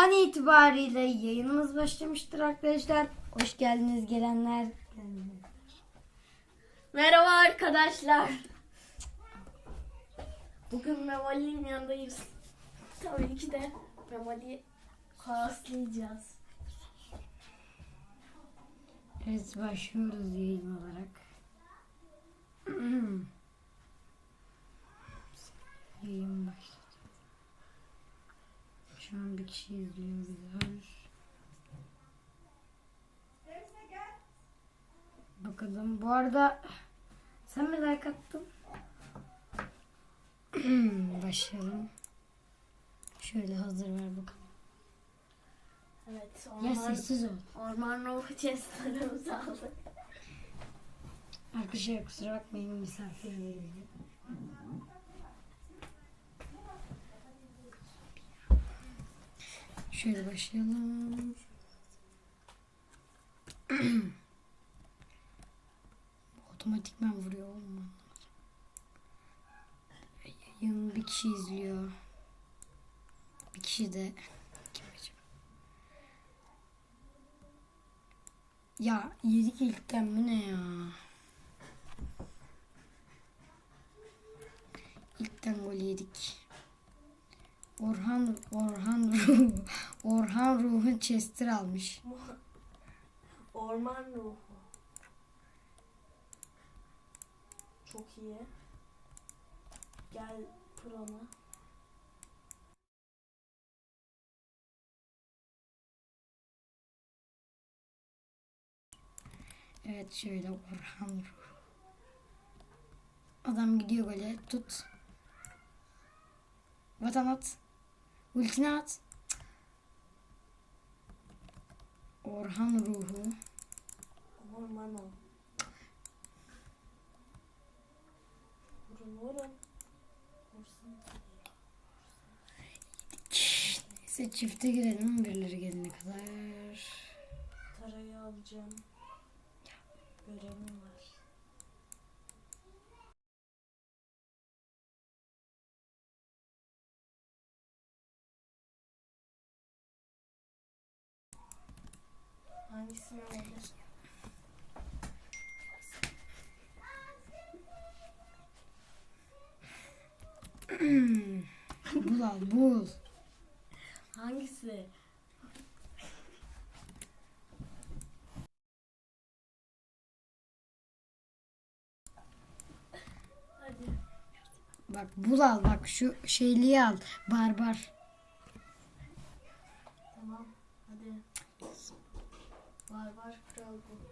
An itibariyle yayınımız başlamıştır arkadaşlar. Hoş geldiniz gelenler. Merhaba arkadaşlar. Bugün Memoli'nin yanındayız. Tabii ki de Memoli'yi kaoslayacağız. Evet başlıyoruz yayın olarak. yayın başladı. Şu an bir kişi izliyor bizi. Bakalım. Bu arada sen mi like attın? Başlayalım. Şöyle hazır ver bakalım. Evet, Ya orman, sessiz ol. orman ruhu chestlerimizi aldık. Arkadaşlar kusura bakmayın misafir geldi. Şöyle başlayalım. Otomatikman vuruyor olma. Yayın bir kişi izliyor. Bir kişi de kim acaba? Ya yedik ilkten bu ne ya? İlkten gol yedik. Orhan Orhan Ruh Orhan Ruh'un Chester almış. Orman ruhu. Çok iyi. Gel Pro'na. Evet şöyle Orhan Ruh. Adam gidiyor gole. Tut. Vatan at. Ultini at. Orhan Ruhu. Orman o. Vurun vurun. Neyse çifte girelim birileri gelene kadar. Tarayı alacağım. Görevim var. Hangisini alayım? Bul al bul. Hangisi? Hadi. Bak bul al bak şu şeyliği al. Barbar. Tamam. Hadi. Barbar kral bu.